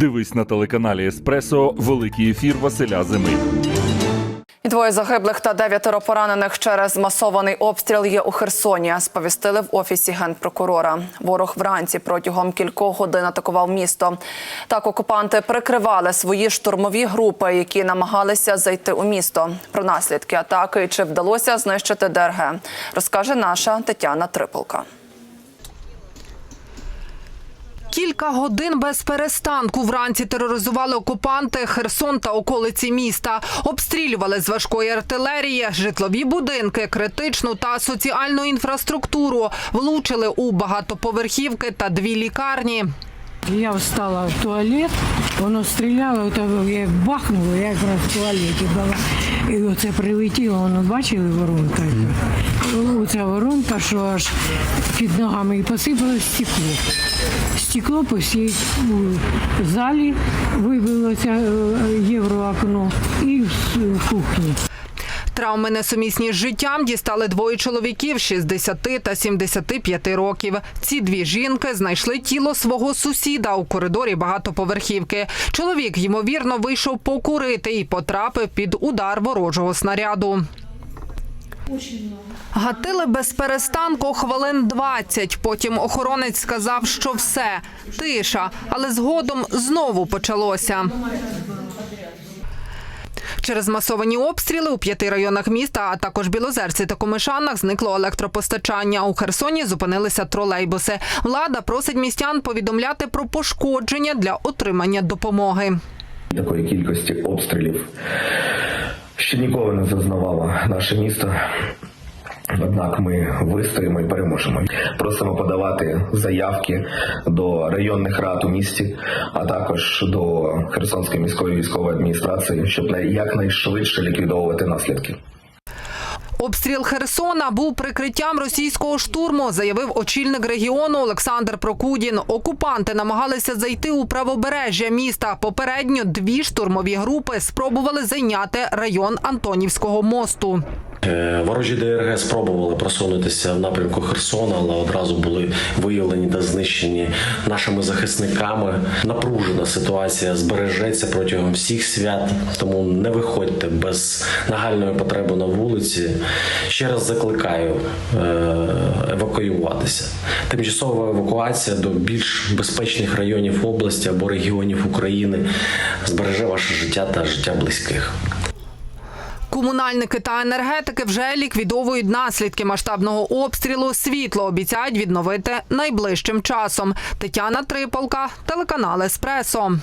Дивись на телеканалі Еспресо Великий ефір Василя Зими. І двоє загиблих та дев'ятеро поранених через масований обстріл є у Херсоні. Сповістили в офісі генпрокурора. Ворог вранці протягом кількох годин атакував місто. Так окупанти прикривали свої штурмові групи, які намагалися зайти у місто. Про наслідки атаки чи вдалося знищити ДРГ, розкаже наша Тетяна Триполка. Кілька годин без перестанку вранці тероризували окупанти Херсон та околиці міста. Обстрілювали з важкої артилерії, житлові будинки, критичну та соціальну інфраструктуру. Влучили у багатоповерхівки та дві лікарні. Я встала в туалет, воно стріляло, ото я бахнуло, я якраз в туалеті була. І оце прилетіло, воно бачили воронка. Оця воронка, що аж під ногами і посипалось стекло. Стекло по всій ну, залі вибилося е, євроокно і в кухні. Травми несумісні з життям дістали двоє чоловіків 60 та 75 років. Ці дві жінки знайшли тіло свого сусіда у коридорі багатоповерхівки. Чоловік, ймовірно, вийшов покурити і потрапив під удар ворожого снаряду. Гатили без перестанку хвилин 20. Потім охоронець сказав, що все тиша, але згодом знову почалося. Через масовані обстріли у п'яти районах міста, а також Білозерці та Комишанах зникло електропостачання. У Херсоні зупинилися тролейбуси. Влада просить містян повідомляти про пошкодження для отримання допомоги. Такої кількості обстрілів ще ніколи не зазнавало наше місто. Однак ми вистоїмо і переможемо. Просимо подавати заявки до районних рад у місті, а також до Херсонської міської військової адміністрації, щоб якнайшвидше ліквідовувати наслідки. Обстріл Херсона був прикриттям російського штурму, заявив очільник регіону Олександр Прокудін. Окупанти намагалися зайти у правобережжя міста. Попередньо дві штурмові групи спробували зайняти район Антонівського мосту. Е, Ворожі ДРГ спробували просунутися в напрямку Херсона, але одразу були виявлені та знищені нашими захисниками. Напружена ситуація збережеться протягом всіх свят, тому не виходьте без нагальної потреби на вулиці. Ще раз закликаю е, евакуюватися. Тимчасова евакуація до більш безпечних районів області або регіонів України збереже ваше життя та життя близьких. Комунальники та енергетики вже ліквідовують наслідки масштабного обстрілу. Світло обіцяють відновити найближчим часом. Тетяна Триполка, телеканал Еспресо.